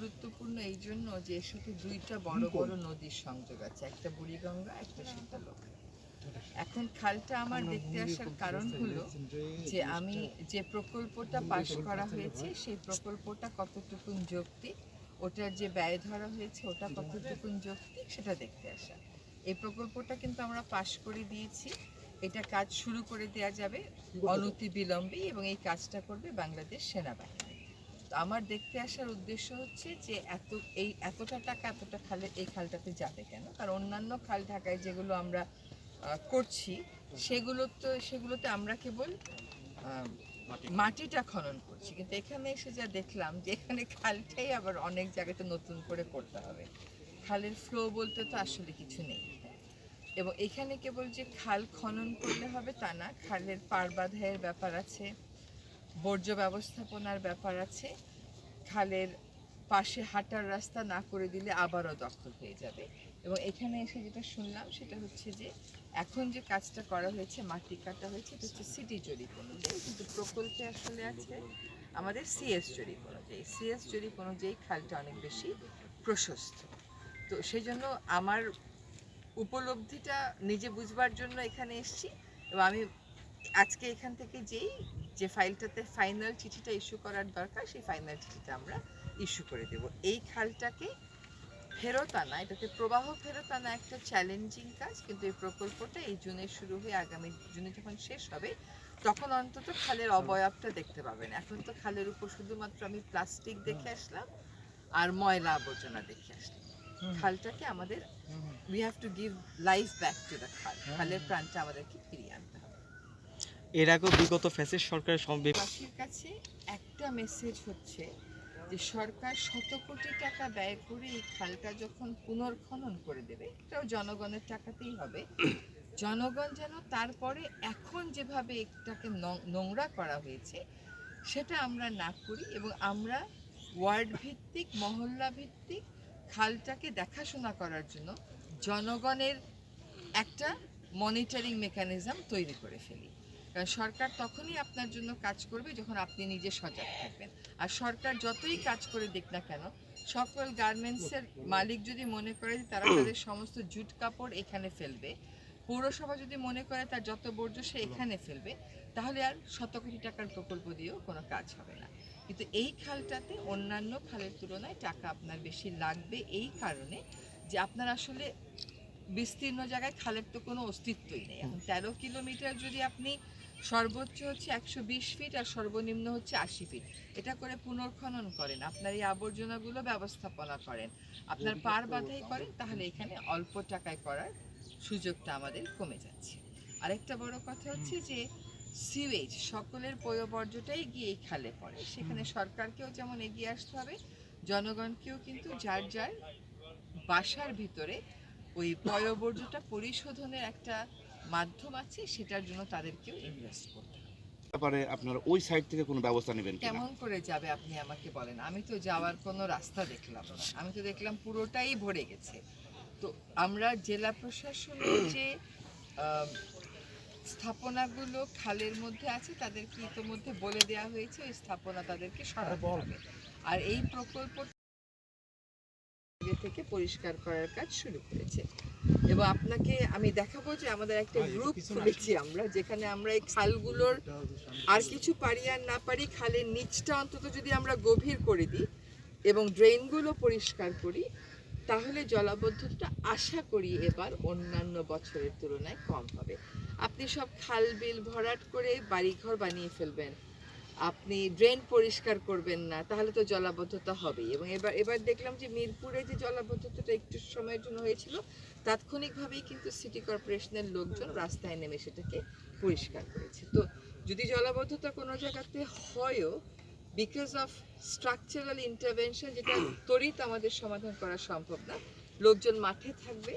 গুরুত্বপূর্ণ এই জন্য যে এর সাথে দুইটা বড় বড় নদীর সংযোগ আছে একটা বুড়িগঙ্গা একটা শীতলক্ষা এখন খালটা আমার দেখতে আসার কারণ হলো যে আমি যে প্রকল্পটা পাশ করা হয়েছে সেই প্রকল্পটা কতটুকুন যৌক্তিক ওটার যে ব্যয় ধরা হয়েছে ওটা কতটুকুন যৌক্তিক সেটা দেখতে আসা। এই প্রকল্পটা কিন্তু আমরা পাশ করে দিয়েছি। এটা কাজ শুরু করে দেওয়া যাবে অনতি বিলম্বে এবং এই কাজটা করবে বাংলাদেশ সেনাবাহিনী। তো আমার দেখতে আসার উদ্দেশ্য হচ্ছে যে এত, এই এতটা টাকা এতটা খালে এই খালটাতে যাবে কেন? কারণ অন্যান্য খাল ঢাকায় যেগুলো আমরা করছি সেগুলো তো সেগুলোতে আমরা কেবল মাটিটা খনন করছি। কিন্তু এখানে এসে যা দেখলাম যে এখানে খালটাই আবার অনেক জায়গাতে নতুন করে করতে হবে। খালের ফ্লো বলতে তো আসলে কিছু নেই। এবং এখানে কেবল যে খাল খনন করলে হবে তা না, খালের পার বাঁধাইয়ের ব্যাপার আছে। বর্জ্য ব্যবস্থাপনার ব্যাপার আছে, খালের পাশে হাঁটার রাস্তা না করে দিলে আবারও দখল হয়ে যাবে। এবং এখানে এসে যেটা শুনলাম সেটা হচ্ছে যে, এখন যে কাজটা করা হয়েছে, মাটি কাটা হয়েছে, এটা হচ্ছে সিটি জরিপ অনুযায়ী, কিন্তু প্রকল্পে আসলে আছে আমাদের সিএস জরিপ অনুযায়ী। সিএস জরিপ অনুযায়ী খালটা অনেক বেশি প্রশস্ত। তো সেই জন্য আমার উপলব্ধিটা নিজে বুঝবার জন্য এখানে এসেছি এবং আমি আজকে এখান থেকে যেই যে ফাইলটাতে ফাইনাল চিঠিটা ইস্যু করার দরকার সেই ফাইনাল চিঠিটা আমরা ইস্যু করে দেব। এই খালটাকে ফেরত আনা এটাতে প্রবাহ ফেরত আনা একটা চ্যালেঞ্জিং কাজ কিন্তু এই প্রকল্পটা এই জুনে শুরু হয়ে আগামী জুনে যখন শেষ হবে তখন অন্তত খালের অবয়বটা দেখতে পাবেন। এখন তো খালের উপর শুধুমাত্র আমি প্লাস্টিক দেখে আসলাম আর ময়লা আবর্জনা দেখে আসলাম। খালটাকে আমাদের we have to give life back to the khal. খালের প্রাণটা আমাদেরকে ফিরিয়ে এর আগেও বিগত ফ্যাসিস্ট সরকারের দেশবাসীর কাছে একটা মেসেজ হচ্ছে যে সরকার শত কোটি টাকা ব্যয় করে এই খালটা যখন পুনর্খনন করে দেবে, এটাও জনগণের টাকাতেই হবে। জনগণ যেন তারপরে এখন যেভাবে এটাকে নোংরা করা হয়েছে, সেটা আমরা না করি এবং আমরা ওয়ার্ড ভিত্তিক, মহল্লা ভিত্তিক খালটাকে দেখাশোনা করার জন্য জনগণের একটা মনিটরিং মেকানিজম তৈরি করে ফেলি। সরকার তখনই আপনার জন্য কাজ করবে যখন আপনি নিজে সজাগ থাকবেন। আর সরকার যতই কাজ করে দেখ না কেন, সকল গার্মেন্টসের মালিক যদি মনে করে যে তারা তাদের সমস্ত জুট কাপড় এখানে ফেলবে, পৌরসভা যদি মনে করে তার যত বর্জ্য সে এখানে ফেলবে, তাহলে আর শত কোটি টাকার প্রকল্প দিয়েও কোনো কাজ হবে না। কিন্তু এই খালটাতে অন্যান্য খালের তুলনায় টাকা আপনার বেশি লাগবে এই কারণে যে আপনার আসলে বিস্তীর্ণ জায়গায় খালের তো কোনো অস্তিত্বই নেই। এখন তেরো কিলোমিটার যদি আপনি সর্বোচ্চ হচ্ছে একশো বিশ ফিট আর সর্বনিম্ন হচ্ছে আশি ফিট এটা করে পুনর্খনন করেন, আপনার এই আবর্জনাগুলো ব্যবস্থাপনা করেন। আপনার পার বাধাই করেন, তাহলে এখানে অল্প টাকায় করার সুযোগটা আমাদের কমে যাচ্ছে। আরেকটা বড় কথা হচ্ছে যে সিওয়েজ সকলের পয়বর্জ্যটাই গিয়ে এই খালে পড়ে। সেখানে সরকারকেও যেমন এগিয়ে আসতে হবে, জনগণকেও কিন্তু যার যার বাসার ভিতরে ওই পয়বর্জ্যটা পরিশোধনের একটা মাধ্যম আছে সেটার জন্য তাদেরকেও ইনভেস্ট করতে হবে। ব্যাপারে আপনারা ওই সাইড থেকে কোনো ব্যবস্থা নেবেন কেমন করে যাবে আপনি আমাকে বলেন? আমি তো যাওয়ার কোনো রাস্তা দেখলাম না। আমি তো দেখলাম পুরোটাই ভরে গেছে। তো আমরা জেলা প্রশাসনের যে স্থাপনাগুলো খালের মধ্যে আছে তাদেরকে ইতোমধ্যে বলে দেওয়া হয়েছে ওই স্থাপনা তাদেরকে সরাতে হবে। আর এই প্রকল্প আগে থেকে পরিষ্কার করার কাজ শুরু করেছে। এবং আপনাকে আমি দেখাবো যে আমাদের একটা গ্রুপ খুলেছি আমরা যেখানে আমরা এই খালগুলোর আর কিছু পারি আর না পারি খালের নিচটা অন্তত যদি আমরা গভীর করে দিই এবং ড্রেনগুলো পরিষ্কার করি তাহলে জলাবদ্ধতা আশা করি এবার অন্যান্য বছরের তুলনায় কম হবে। আপনি সব খাল বিল ভরাট করে বাড়িঘর বানিয়ে ফেলবেন। আপনি ড্রেন পরিষ্কার করবেন না, তাহলে তো জলাবদ্ধতা হবেই। এবং এবার এবার দেখলাম যে মিরপুরে যে জলাবদ্ধতাটা একটু সময়ের জন্য হয়েছিল, তাৎক্ষণিকভাবেই কিন্তু সিটি কর্পোরেশনের লোকজন রাস্তায় নেমে সেটাকে পরিষ্কার করেছে। তো যদি জলাবদ্ধতা কোনো জায়গাতে হয়ও বিকজ অফ স্ট্রাকচারাল ইন্টারভেনশন যেটা ত্বরিত আমাদের সমাধান করা সম্ভব না, লোকজন মাঠে থাকবে